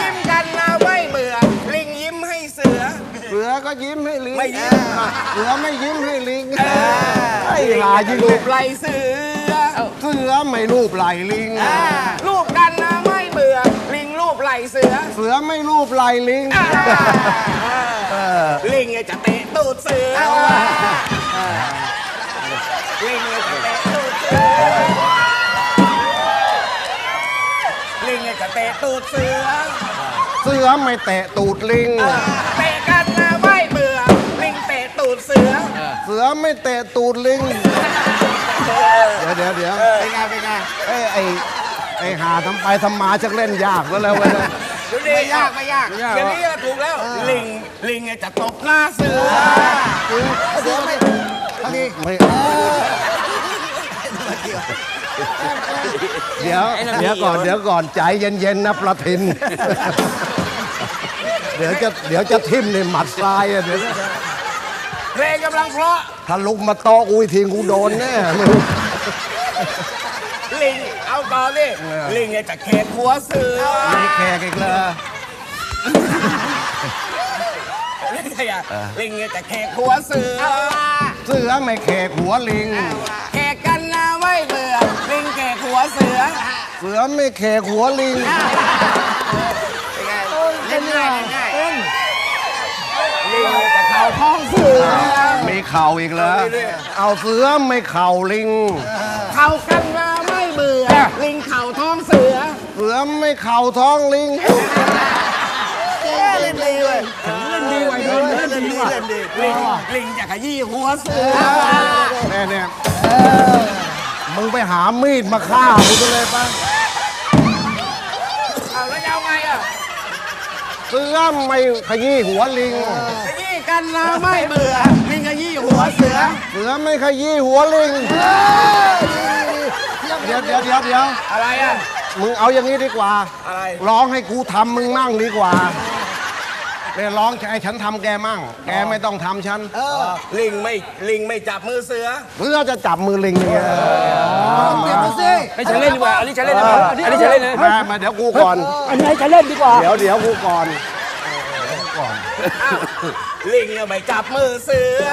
ยิ้มกันนะไม่เบื่อ ลิงยิ้มให้เสือ เสือก็ยิ้มให้ลิงไม่ยิ้มเสือไม่ยิ้มให้ลิงไอ้หายิงรูเลยปไหลเสือ เสือไม่รูปไหลลิงรูปกันนะไม่เบื่อ ลิงรูปไหลเสือ เสือไม่รูปไหลลิง ลิงจะเตะตูดเสือลิงจะะเตะตูดเสือเสือไม่แตะตูดลิงเตะกันนะไม่เบื่อลิงเตะตูดเสือ เสือไม่แตะตูดลิง เดี๋ยวเดี๋ยวเดี๋ยวเป็นไงเป็นไงเอ้ยไอ้ไอ้หาทำไปทำมาจะเล่นยากแล้วแล้วเว้ยนะไม่ยากไม่ยาก ไม่ยากเดี๋ยวนี้ถูกแล้ว ลิงลิงจะตบหน้าเสือ เสือไม่นี่ไม่ เดี๋ยวเดี๋ยวก่อนเดี๋ยวก่อนใจเย็นๆนะประทิน เดี๋ยวจะเดี๋ยวจะทิ่มในหมัดทรายอะเดี๋ยวนะเพลงกำลังเพราะถ้าลุกมาตอกูอีกทีกูโดนแน่ไม่รู้ลิงเอาต่อดิลิงจะเขกหัวเสือมีแขกอีกเลยไม่ใช่อะลิงจะเขกหัวเสือเสือไม่แขกหัวลิง หัวเสือ เสือไม่แขกหัวลิงเล่นง่ายเล่นง่ายลิงจะเข่าท้องเสือมีเข่าอีกแล้วเอาเสือไม่เข่าลิง เข่ากันนะไม่เบื่อ ลิงเข่าท้องเสือ เสือไม่เข่าท้องลิงเล่นดีเลยเล่นดีไว้ด้วยเล่นดีเล่นดีลิงลิงจะขยี้หัวเสือแน่เนี่ย มึงไปหามีดมาฆ่ากูจะเลยปะเอาแล้วจะเอาไงอะเสือไม่ขยี้หัวลิง ขยี้กันนะไม่เบื่อลิงขยี้หัวเสือ เสือไม่ขยี้หัวลิง เดี๋ยวเดี๋ยวเดี๋ยวเดี๋ยวอะไรอะ มึงเอาอย่างนี้ดีกว่า อะไร ร้องให้กูทำมึงมั่งดีกว่า เนี่ยร้องให้ฉันทำแกมั่ง แกไม่ต้องทำฉันลิงไม่ลิงไม่จับมือเสือ เพื่อจะจับมือลิงเนี่ยเก็บมาสิให้ฉันเล่นดีกว่าอันนี้ฉันเล่นดีกว่าอันนี้ฉันเล่นเลยมามาเดี๋ยวกูก่อน อันนี้ให้ฉันเล่นดีกว่า เดี๋ยวเดี๋ยวกูก่อนลิงอะไม่จับมือเสือ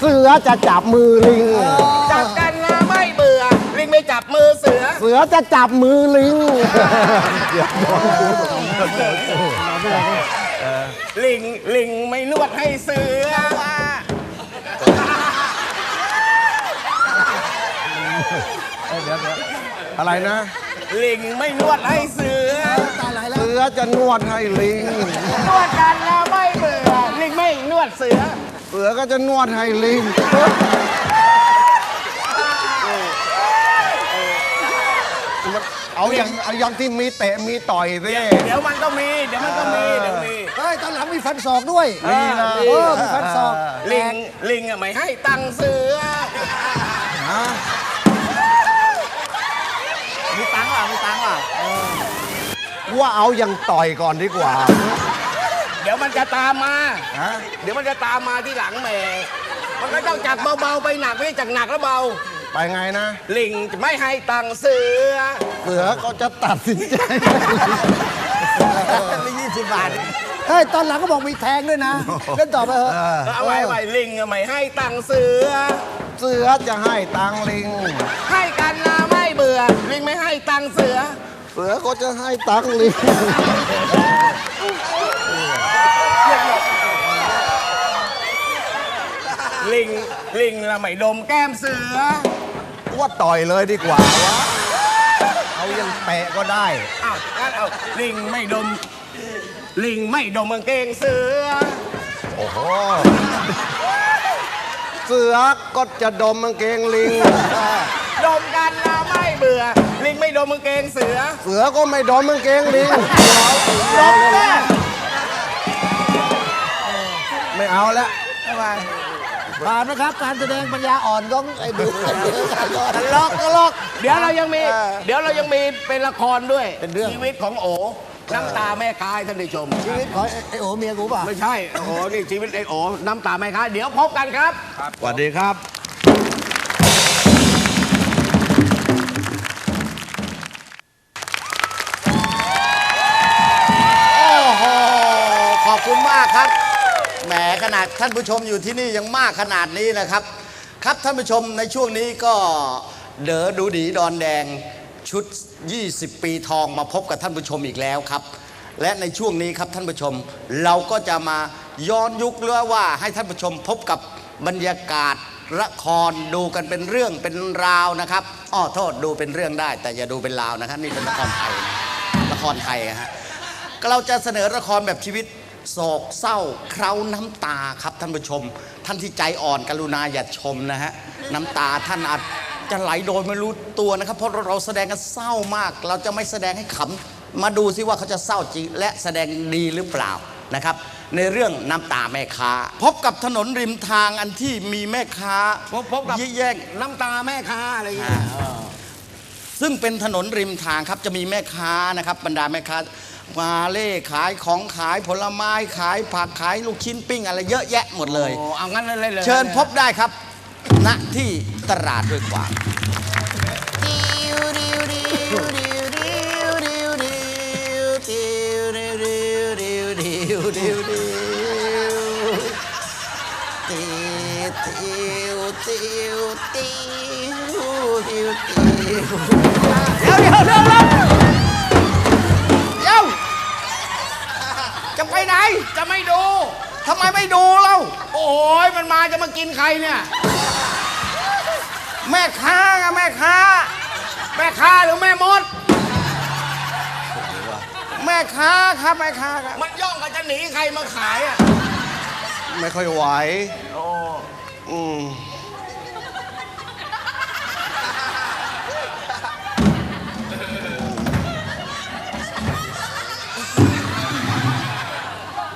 เสือจะจับมือลิง จับกันนะไม่เบื่อ ลิงไม่จับมือเสือ เสือจะจับมือลิง ลิงลิงไม่นวดให้เสืออะไรนะลิงไม่นวดให้เสือเสือจะนวดให้ลิง นวดกันนะไม่เบื่อลิงไม่นวดเสือ เสือก็จะนวดให้ลิง เอาอย่างเอาอย่างที่มีเตะมีต่อยสิเดี๋ยวมันก็มี เดี๋ยวมันก็มี เดี๋ยวมี เฮ้ยตอนหลังมีฟันศอกด้วยมีนะ เออมีฟันศอกลิง ลิงอะไม่ให้ตังค์เสือมีตังค์อะมีตังค์อะว่าเอาอย่างต่อยก่อนดีกว่า เดี๋ยวมันจะตามมาฮะเดี๋ยวมันจะตามมาที่หลังแหม่ มันก็ต้องจากเบาๆไปหนักไม่ใช่จากหนักแล้วเบา ไปไงนะ ลิงจะไม่ให้ตังค์เสือเสือก็จะตัดสินใจ ไม่ยี่สิบบาทเฮ้ย ตอนหลังก็บอกมีแทงด้วยนะ เล่นต่อไปเถอะเอาไว้ไว้ลิงอะไม่ให้ตังค์เสือ เสือจะให้ตังลิง ให้กันนะไม่เบื่อ ลิงไม่ให้ตังค์เสือ เสือก็จะให้ตังลิง ลิงลิงละไม่ดมแก้มเสือ ว่าต่อยเลยดีกว่าวะเอายังเตะก็ได้ อ้าวงั้นเอาลิงไม่ดม ลิงไม่ดมกางเกงเสือ โอ้โห เสือก็จะดมกางเกงลิง ดมกันนะไม่เบื่อ ลิงไม่ดมกางเกงเสือ เสือก็ไม่ดมกางเกงลิงดมแน่ไม่เอาละ ผ่านนะครับการแสดงปัญญาอ่อนของไอ้ดูตลกตลกเดี๋ยวเรายังมี เดี๋ยวเรายังมีเป็นละครด้วยเป็นเรื่อง ชีวิตของโอน้ำตาแม่ค้ายท่านได้ชม ชีวิตของไอ้โอเมียกูป่ะไม่ใช่โอ้โหนี่ชีวิตไอ้โอน้ำตาแม่ค้าเดี๋ยวพบกันครับสวัสดีครับอบคุณมากครับ แหมขนาดท่านผู้ชมอยู่ที่นี่ยังมากขนาดนี้นะครับ ครับท่านผู้ชมในช่วงนี้ก็เด๋อดูดีดอนแดงชุด 20 ปีทองมาพบกับท่านผู้ชมอีกแล้วครับ และในช่วงนี้ครับท่านผู้ชมเราก็จะมาย้อนยุคหรือว่าให้ท่านผู้ชมพบกับบรรยากาศละครดูกันเป็นเรื่องเป็นราวนะครับอ้อโทษดูเป็นเรื่องได้ แต่อย่าดูเป็นราวนะครับนี่เป็นละครไทยละครไทยนะฮะเราจะเสนอละครแบบชีวิต โศกเศร้าเคร้าน้ำตาครับท่านผู้ชม ท่านที่ใจอ่อนกรุณาอย่าชมนะฮะน้ำตาท่านอาจจะไหลโดยไม่รู้ตัวนะครับ เพราะเราแสดงกันเศร้ามาก เราจะไม่แสดงให้ขำมาดูซิว่าเขาจะเศร้าจริง และแสดงดีหรือเปล่านะครับ ในเรื่องน้ำตาแม่ค้า พบกับถนนริมทางอันที่มีแม่ค้าพบพบกับยี่แย่งน้ำตาแม่ค้าอะไรอย่างเงี้ยซึ่งเป็นถนนริมทางครับจะมีแม่ค้านะครับบรรดาแม่ค้า มาเล่ขายของขายผลไม้ขายผักขายลูกชิ้นปิ้งอะไรเยอะแยะหมดเลย โอ้เอางั้นเลยเลยเชิญพบได้ครับ ณที่ตลาดด้วยกวาง แม่ค้าไงแม่ค้า แม่ค้าหรือแม่มด แม่ค้าครับแม่ค้าครับมันย่องกันจะหนีใครมาขายอะไม่ค่อยไหวอืม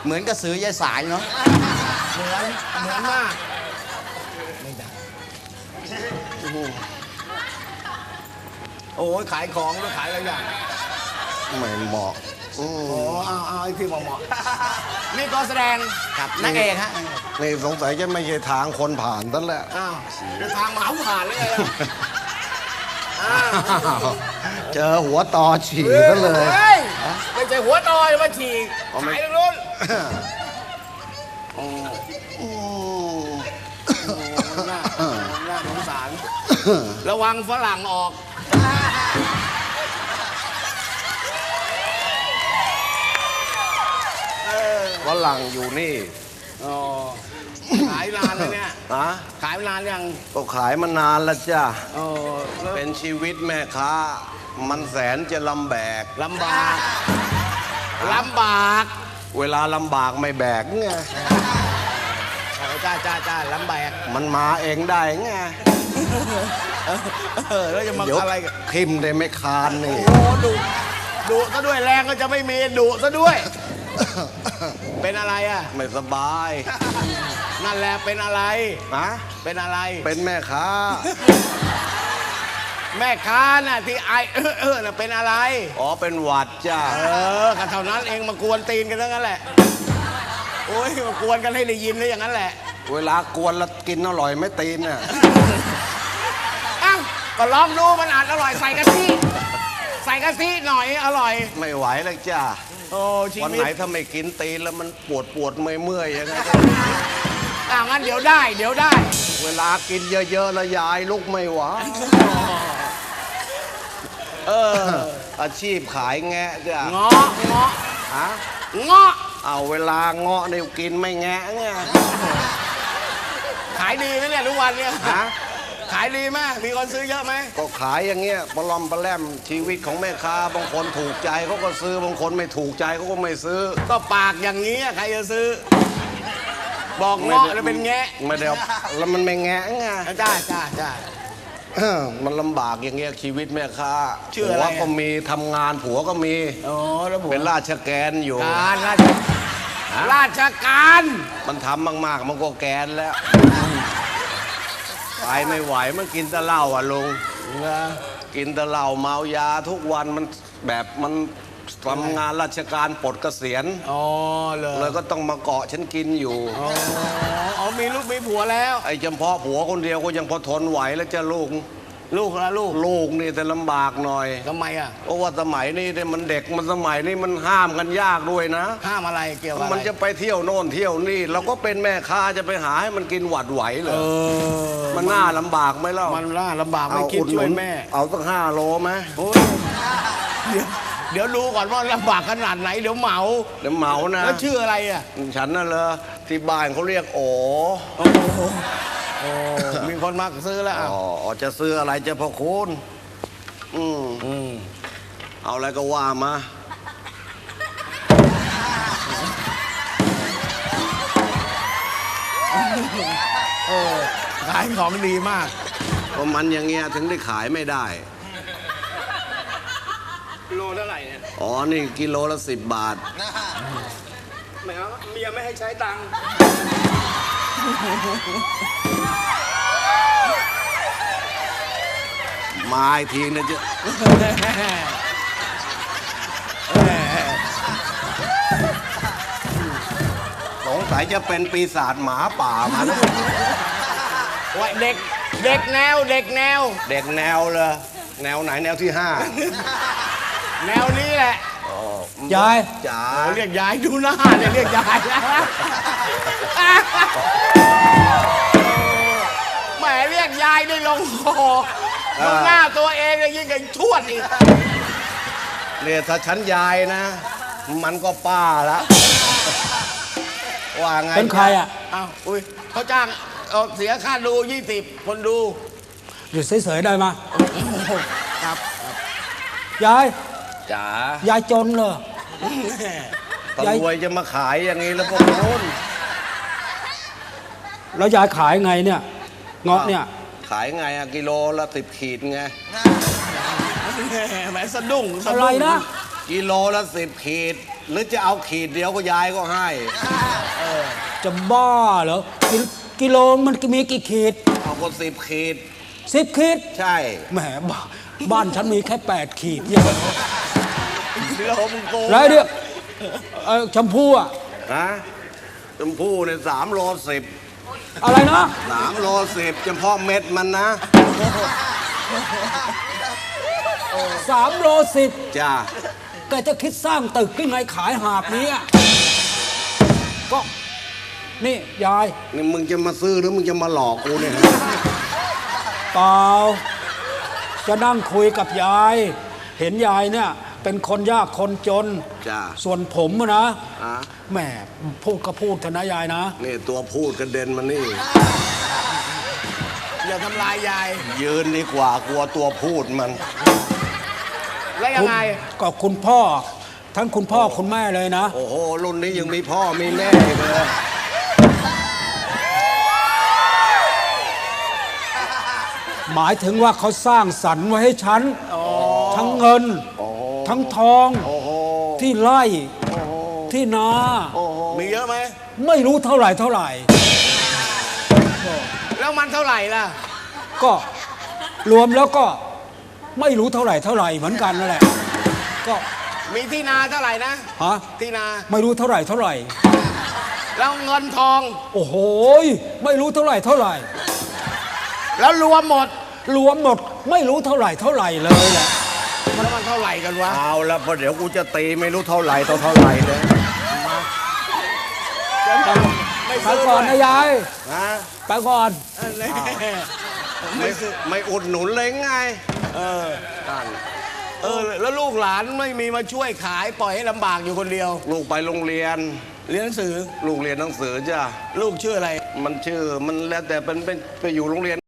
เหมือนกระสือยายสายเนาะ เหมือนเหมือนมาก โอ้ยขายของด้วขายอะไรอย่างไม่เหมาะอืมโอ้เอาเอาไอ้ที่เหมาะๆนี่ก็แสดงครับนางเอกฮะนี่สงสัยจะไม่ใช่ทางคนผ่านนั่นแหละอ้าวเดินทางหมาผ่านเลยไงล่ะอ้าวเจอหัวต่อฉี่ซะเลย ฮ้ไม่ใช่หัวตอยมาฉีกอ๋อไม่ ขายตรงนู้นอืมน่า น่าสงสาร ระวังฝรั่งออก ฝรั่งอยู่นี่อ๋อขายนานเลยเนี่ยนะขายมานานยังก็ขายมานานแล้วจ้ะ เออแล้วเป็นชีวิตแม่ค้า มันแสนจะลำแบก ลำบากลำบาก เวลาลำบากไม่แบกไง เออจ้าจ้าจ้าลำบากมันมาเองได้ไงเออแล้วจะมาเดี๋ยวอะไรกันทิมได้ไม่คานนี่ โอ้ดุดุซะด้วยแรงก็จะไม่มีดุซะด้วย เป็นอะไรอะ ไม่สบายนั่นแหละเป็นอะไร นะเป็นอะไร เป็นแม่ค้า แม่ค้าน่ะที่ไอเออเออน่ะเป็นอะไร อ๋อเป็นหวัดจ้า เออกันเท่านั้นเองมากวนตีนกันทั้งนั้นแหละ โอ้ยมากวนกันให้ได้ยินเลยอย่างนั้นแหละ เวลากวนแล้วกินอร่อยไม่ตีนน่ะอ้าวก็ลองดูมันอาจอร่อยใส่กะทิใส่กะทิหน่อยอร่อย ไม่ไหวแล้วจ้าโอ้ชีวันวิไหนตถ้าไม่กินตีนแล้วมันปวดปวดเมื่อยเมื่อยยังไงอ่างั้นเดี๋ยวได้ เดี๋ยวได้ เวลากินเยอะๆแล้วยายลุกไม่ไหวเอออาชีพขายแงะจ้ะเงาะเงาะฮะเงาะ เอาเวลาเงาะเนี่ยกินไม่แงะไงขายดีไหมเนี่ยทุกวันเนี่ยฮะขายดีไหมมีคนซื้อเยอะไหม ก็ขายอย่างเงี้ยปลอมปลาแลมชีวิตของแม่ค้าบางคนถูกใจเขาก็ซื้อบางคนไม่ถูกใจเขาก็ไม่ซื้อ ก็ปากอย่างนี้อะใครจะซื้อ บอกเงาะแล้วเป็นแงะไม่ได้เอาแล้วมันไม่แงะไงจ้าจ้าจ้ามันลำบากอย่างเงี้ยชีวิตแม่ค้าชื่ออะไรผัวอะก็มีทำงานผัวก็มีโอ้แล้วผมเป็นราชแกนอยู่การราช ราชการ มันทำมากๆ มันก็แกนแล้ว ไปไม่ไหวมันกินแต่เหล้าอะลุงกินแต่เหล้าเมายาทุกวันมันแบบมันทำงานราชการปลดเกษียณอ๋อเลยเลยก็ต้องมาเกาะฉันกินอยู่อ๋ออ๋อมีลูกมีผัวแล้ว ไอ้เฉพาะผัวคนเดียวก็ยังพอทนไหวแล้วจะลูก ลูกละลูกลูกนี่แต่ลำบากหน่อย ทำไมอะ เพราะว่าสมัยนี้เนี่ยมันเด็กมันสมัยนี้มันห้ามกันยากด้วยนะ ห้ามอะไรเกี่ยวกับอะไรมันจะไปเที่ยวโน่นเที่ยวนี่เราก็เป็นแม่ค้าจะไปหาให้มันกินหวัดไหวเหรอเออมันน่าลำบากไหมเล่ามันน่าลำบากไม่คิดอุหนุช่วยนแม่เอาสักห้าโลไหมโอ้ยเดี๋ยวเดี๋ยวดูก่อนว่าลำบากขนาดไหนเดี๋ยวเหมา เดี๋ยวเหมานะแล้วชื่ออะไรอะ ฉันน่ะเหรอที่บ้านเขาเรียกโอ โอ้โห โอ้มีคนมาซื้อแล้วอะอ๋อจะซื้ออะไรจะพอคุณอืมอืมเอาอะไรก็ว่ามาเออขายของดีมากเพราะมันอย่างเงี้ยถึงได้ขายไม่ได้ โลเท่าไหร่เนี่ย อ๋อ นี่กิโลละสิบบาท ไม่เอาเมียไม่ให้ใช้ตังค์ มาอีกทีนะจะสงสัยจะเป็นปีศาจหมาป่ามานะว่าเด็ก เด็กแนว เด็กแนว เด็กแนวเลยแนวไหนแนวที่ห้าแนวนี้แหละยายจ๋าเรียกยายดูหน้าเนี่ยเรียกยายนะแหมเรียกยายได้ลงคอ ดูหน้าตัวเองเลยยิ่งกับชวดอีกเนี่ยถ้าฉันยายนะ มันก็ป้าละว่าไงเป็นใครอะอ้าวอุ้ยเขาจ้างเอาเสียค่าดูยี่สิบคนดูอยู่เฉยๆได้มาครับยายจ๋ายายจนเหรอตะรวยจะมาขายอย่างนี้แล้วพวกนู้นแล้วยายขายไงเนี่ยเงาะเนี่ย ขายไงอะกิโลละสิบขีดไง แหมสะดุ้งสอะไรดุ้งนะ กิโลละสิบขีด หรือจะเอาขีดเดียวก็ยายก็ให้ จะบ้าเหรอกิกิโลมันมีกี่ขีดเอาก็สิบขีด สิบขีดใช่ แหมบ้าบ้านฉันมีแค่แปดขีดเนี่ยเรือมึงโกงแล้วเนี่ยเอ่อชมพู่อะนะชมพู่เนี่ยสามโลสิบ อะไรนะสามโลสิบเฉพาะเม็ดมันนะสามโลสิบจ้าแกจะคิดสร้างตึกขึ้นไงขายหาบนี้อะก็ นี่ ยาย นี่มึงจะมาซื้อหรือมึงจะมาหลอกกูเนี่ยฮะเปล่า จะนั่งคุยกับยาย เห็นยายเนี่ย เป็นคนยากคนจน จ้าส่วนผมอะนะอะแหมพูดก็พูดเถอะนะยายนะ นี่ตัวพูดกระเด็นมานี่ อย่าทำลายยาย ยืนดีกว่ากลัวตัวพูดมัน แล้วยังไง ก็คุณพ่อ ทั้งคุณพ่อคุณแม่เลยนะ โอ้โห รุ่นนี้ยังมีพ่อมีแม่อีกเลย หมายถึงว่าเขาสร้างสรรค์ไว้ให้ฉันทั้งเงิน ทั้งทอง โอ้โหที่ไร่ที่นามีเยอะไหม ไม่รู้เท่าไหร่เท่าไหร่ แล้วมันเท่าไหร่ล่ะ ก็รวมแล้วก็ไม่รู้เท่าไหร่เท่าไหร่เหมือนกันนั่นแหละ ก็มีที่นาเท่าไหร่นะ ฮะที่นา ไม่รู้เท่าไหร่เท่าไหร่ แล้วเงินทอง โอ้โหยไม่รู้เท่าไหร่เท่าไหร่ แล้วรวมหมด รวมหมดไม่รู้เท่าไหร่เท่าไหร่เลยแหละแล้วมันเท่าไหร่กันวะ เอาละเพราะเดี๋ยวกูจะตีไม่รู้เท่าไหร่ต่อเท่าไหร่เลยไม่ไปซื้อก่อนนะยายฮะไปก่อนแน่ไม่ไม่อุดหนุนเลยไง เออท่านเออ แล้วลูกหลานไม่มีมาช่วยขายปล่อยให้ลำบากอยู่คนเดียว ลูกไปโรงเรียน เรียนหนังสือ ลูกเรียนหนังสือจ้ะ ลูกชื่ออะไร มันชื่อ มันแล้วแต่เป็นเป็นไปอยู่โรงเรียน